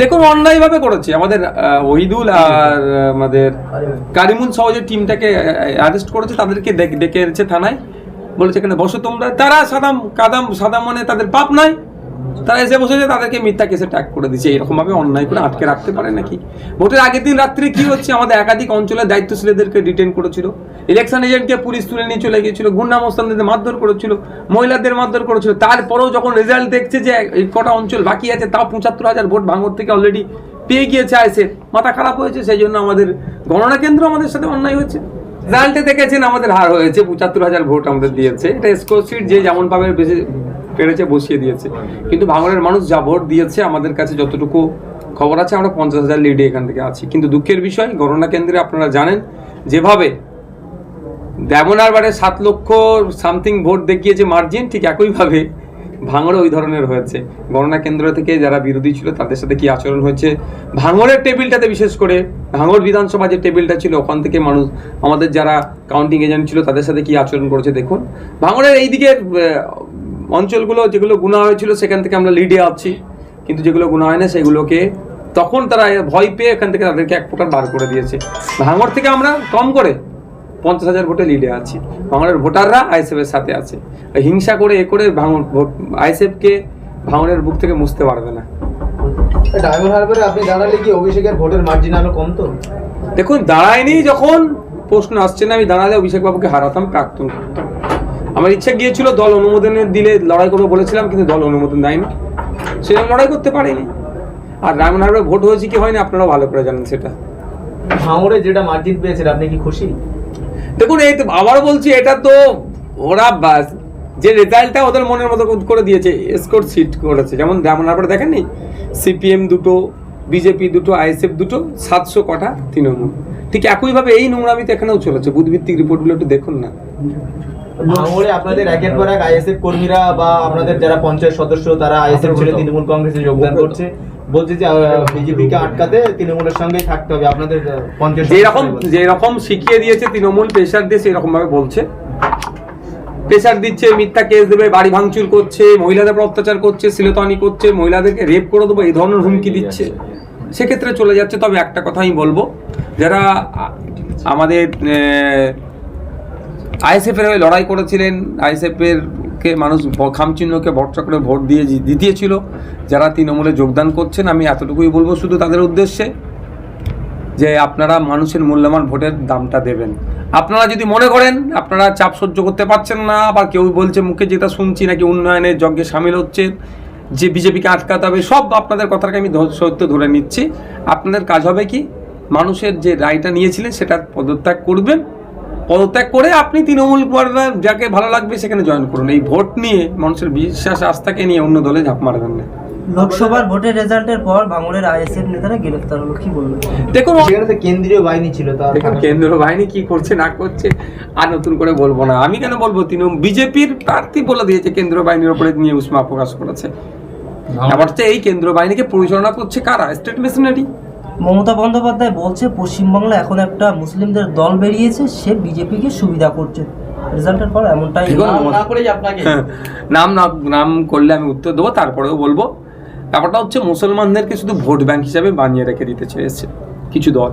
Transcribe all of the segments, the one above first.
দেখুন অন্যায়ভাবে করেছে। আমাদের ওহিদুল আর আমাদের কারিমুল সহ যে টিমটাকে অ্যারেস্ট করেছে, তাদেরকে ডেকে এনেছে থানায়। বলেছে এখানে বসো তোমরা। তারা সাদাম, কাদাম, সাদাম মানে তাদের পাপ নাই তারা এসে বসেছে তাদেরকে মিথ্যা কেসে ট্যাগ করে দিচ্ছে এরকম ভাবে অন্যায় করে আটকে রাখতে পারে নাকি? ভোটের আগের দিন রাত্রে কি হচ্ছে? আমাদের একাধিক অঞ্চলের দায়িত্বশীলদেরকে ডিটেন করেছিল। ইলেকশন এজেন্টকে পুলিশ তুলে নিয়ে চলে গিয়েছিল, গুন্ডা মোস্তানদের মারধর করেছিল, মহিলাদের মারধর করেছিল। তারপরেও যখন রেজাল্ট দেখছে যে কটা অঞ্চল বাকি আছে, তাও পঁচাত্তর হাজার ভোট ভাঙর থেকে অলরেডি পেয়ে গিয়েছে আইসে মাথা খারাপ হয়েছে, সেই জন্য আমাদের গণনা কেন্দ্র আমাদের সাথে অন্যায় হয়েছে। রেজাল্টে দেখেছেন, আমাদের হার হয়েছে, পঁচাত্তর হাজার ভোট আমাদের দিয়েছে। এটা স্কোর শিট যে যেমন ভাবে বেশি পেরেছে বসিয়ে দিয়েছে। কিন্তু ভাঙড়ের মানুষ যা ভোট দিয়েছে আমাদের কাছে যতটুকু খবর আছে আমরা পঞ্চাশ হাজার লিডে এখান থেকে আছি। কিন্তু দুঃখের বিষয় গণনা কেন্দ্রে আপনারা জানেন যেভাবে দেমনারবারে সাত লক্ষ সামথিং ভোট দেখিয়েছে মার্জিন ঠিক একইভাবে ভাঙড়ে ওই ধরনের হয়েছে। গণনা কেন্দ্র থেকে যারা বিরোধী ছিল তাদের সাথে কি আচরণ হয়েছে? ভাঙড়ের টেবিলটাতে বিশেষ করে ভাঙড় বিধানসভা যে টেবিলটা ছিল ওখান থেকে মানুষ আমাদের যারা কাউন্টিং এজেন্ট ছিল তাদের সাথে কি আচরণ করেছে দেখুন। ভাঙড়ের এই দিকের আহ, অঞ্চলগুলো যেগুলো গুণা হয়েছিল সেখান থেকে আমরা লিডে আছি। কিন্তু যেগুলো গুণা হয় না সেগুলোকে তখন তারা ভয় পেয়ে এখান থেকে তাদেরকে এক প্রকার বার করে দিয়েছে। ভাঙড় থেকে আমরা কম করে পঞ্চাশ হাজার ভোটে লিডে আছি। ভাঙড়ের ভোটাররা আইএসএফ এর সাথে আছে। হিংসা করে এ করে ভাঙড় ভোট আইএসএফকে ভাঙড়ের বুক থেকে মুছতে পারবে না। ডায়মন্ড হারবারে আপনি দাঁড়ালে কি অভিষেকের ভোটের মার্জিন আরও কম তো দেখুন দাঁড়ায়নি যখন প্রশ্ন আসছে না আমি দাঁড়ালে অভিষেক বাবুকে হারাতাম প্রাক্তন করতাম আমার ইচ্ছা গিয়েছিল দল অনুমোদনের দিলে লড়াই করব বলেছিলাম কিন্তু দল অনুমোদন দেয়নি। সেরকম লড়াই করতে পারিনি। আর হারবার ভোট হয়েছে কি হয়নি আপনারা ভালো করে জানেন সেটা। ভাঙড়ে যেটা মার্জিন পেয়েছেন আপনি কি খুশি? দেখুন এই তো আবারও বলছি এটা তো ওরা বাস যে রেজাল্টটা ওদের মনের মতো করে দিয়েছে স্কোর সিট করেছে। যেমন আপনারা দেখেননি? সিপিএম দুটো বিজেপি দুটো আইএসএফ দুটো সাতশো কটা তৃণমূল। ঠিক একইভাবে এই নোংরামিতে এখানেও চলেছে। বুধভিত্তিক রিপোর্টগুলো একটু দেখুন না। ভাঙড়ে আপনাদের একের পর এক আইএসএফ কর্মীরা বা আপনাদের যারা পঞ্চায়েত সদস্য তারা আইএসএফ ছেড়ে তৃণমূল কংগ্রেসে যোগদান করছে। বলছে যে বিজেপিকে আটকাতে তৃণমূলের সঙ্গেই থাকতে হবে। আপনাদের পঞ্চায়েত যেরকম যেরকম শিখিয়ে দিয়েছে তৃণমূল প্রেশার দিয়ে সেরকম ভাবে বলছে। প্রেশার দিচ্ছে মিথ্যা কেস দেবে বাড়ি ভাঙচুর করছে মহিলাদের উপর অত্যাচার করছে সিলেতানি করছে মহিলাদেরকে রেপ করে দেবো এই ধরনের হুমকি দিচ্ছে। সেক্ষেত্রে চলে যাচ্ছে। তবে একটা কথা আমি বলব যারা আমাদের আইএসএফ এর হয়ে লড়াই করেছিলেন। আইএসএফ এর কে মানুষ খামচিহ্নকে ভরসা করে ভোট দিয়ে জিতিয়েছিল যারা তৃণমূলে যোগদান করছেন, আমি এতটুকুই বলব শুধু তাদের উদ্দেশ্যে যে আপনারা মানুষের মূল্যবান ভোটের দামটা দেবেন। আপনারা যদি মনে করেন, আপনারা চাপ সহ্য করতে পারছেন না, বা কেউ বলছে মুখে যেটা শুনছি নাকি উন্নয়নের যজ্ঞে সামিল হচ্ছে, যে বিজেপিকে আটকাতে হবে, সব আপনাদের কথাটাকে আমি সত্য ধরে নিচ্ছি। আপনাদের কাজ হবে কি, মানুষের যে রায়টা নিয়েছিলেন, সেটা পদত্যাগ করবেন। পদত্যাগ করে আপনি তৃণমূল পর্বে যাকে ভালো লাগবে সেখানে জয়েন করুন। এই ভোট নিয়ে মানুষের বিশ্বাস আস্থাকে নিয়ে অন্য দলে ঝাঁপ মারবেন না। লোকসভার ভোটের রেজাল্টের পর ভাঙড়ের আইএসএফ নেতারা গ্রেফতার হলো। কি বলবেন? দেখুন সেখানে তো কেন্দ্রীয় বাহিনী ছিল তার দেখুন কেন্দ্র বাহিনী কি করছে না করছে আর নতুন করে বলব না। আমি কেন বলব তিনি বিজেপির প্রার্থী বলে দিয়েছে কেন্দ্র বাহিনীর উপরে নিয়ে উষ্মা প্রকাশ করেছে। আবার এই কেন্দ্র বাহিনীকে পরিচালনা করছে কারা? স্টেট মেশিনারি মমতা বন্দ্যোপাধ্যায় বলছে পশ্চিমবাংলা এখন একটা মুসলিমদের দল বেরিয়েছে সে বিজেপিকে সুবিধা করছে। রেজাল্টের পর এমনটাই নাম হ্যাঁ, নাম নাম করলে আমি উত্তর দেবো তারপরেও বলব। ব্যাপারটা হচ্ছে মুসলমানদেরকে শুধু ভোট ব্যাংক হিসাবে বানিয়ে রেখে দিতে চেয়েছে কিছু দল।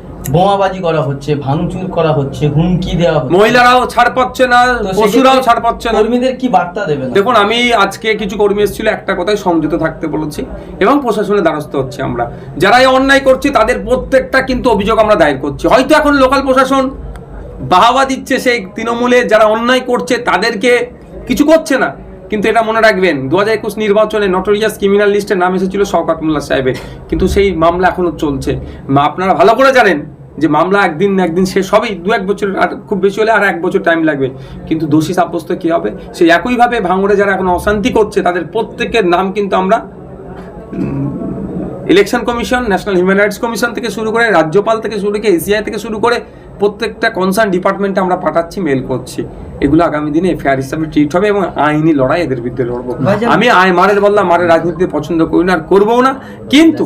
বোমাবাজি করা হচ্ছে ভাঙচুর করা হচ্ছে হুমকি দেওয়া হচ্ছে। মহিলারাও ছাড় পাচ্ছে না পশুরাও ছাড় পাচ্ছে না। কর্মীদের কি বার্তা দেবেন? দেখুন আমি আজকে কিছু কর্মী এসেছিল একটা কথায় সংযত থাকতে বলেছি এবং প্রশাসনের দ্বারস্থ হচ্ছে আমরা। যারা এই অন্যায় করছে তাদের প্রত্যেকটা কিন্তু অভিযোগ আমরা দায়ের করছি। হয়তো এখন লোকাল প্রশাসন বাহাবা দিচ্ছে সেই তৃণমূলে যারা অন্যায় করছে তাদেরকে কিছু করছে না। কিন্তু এটা মনে রাখবেন দু হাজার একুশ নির্বাচনে নটোরিয়াস ক্রিমিনাল লিস্টের নাম এসেছিল শওকাত মোল্লা সাহেবের। কিন্তু সেই মামলা এখনও চলছে। আপনারা ভালো করে জানেন যে মামলা একদিন একদিন শেষ হবেই, দু এক বছর আর খুব বেশি হলে আর এক বছর টাইম লাগবে। কিন্তু দোষী সাব্যস্ত কি হবে? সেই একইভাবে ভাঙড়ে যারা এখন অশান্তি করছে, তাদের প্রত্যেকের নাম কিন্তু আমরা election commission national human rights commission থেকে শুরু করে, রাজ্যপাল থেকে শুরু করে এসিআই থেকে শুরু করে প্রত্যেকটা কনসার্ন ডিপার্টমেন্টে আমরা পাঠাচ্ছি মেল করছি। এগুলো আগামী দিনে এফআইআর হিসাবে ট্রিট হবে এবং আইনি লড়াই এদের বিরুদ্ধে লড়বো। আমি আয় মারের বললাম মারের রাজনীতিতে পছন্দ করি না আর করব না। কিন্তু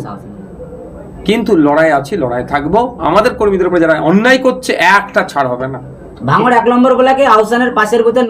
কিন্তু লড়াই আছে লড়াই থাকব। আমাদের কর্মীদের উপরে যারা অন্যায় করছে একটা ছাড় হবে না। ভাঙড় এক নম্বর গোলাকে আহসানের পাশের বুথে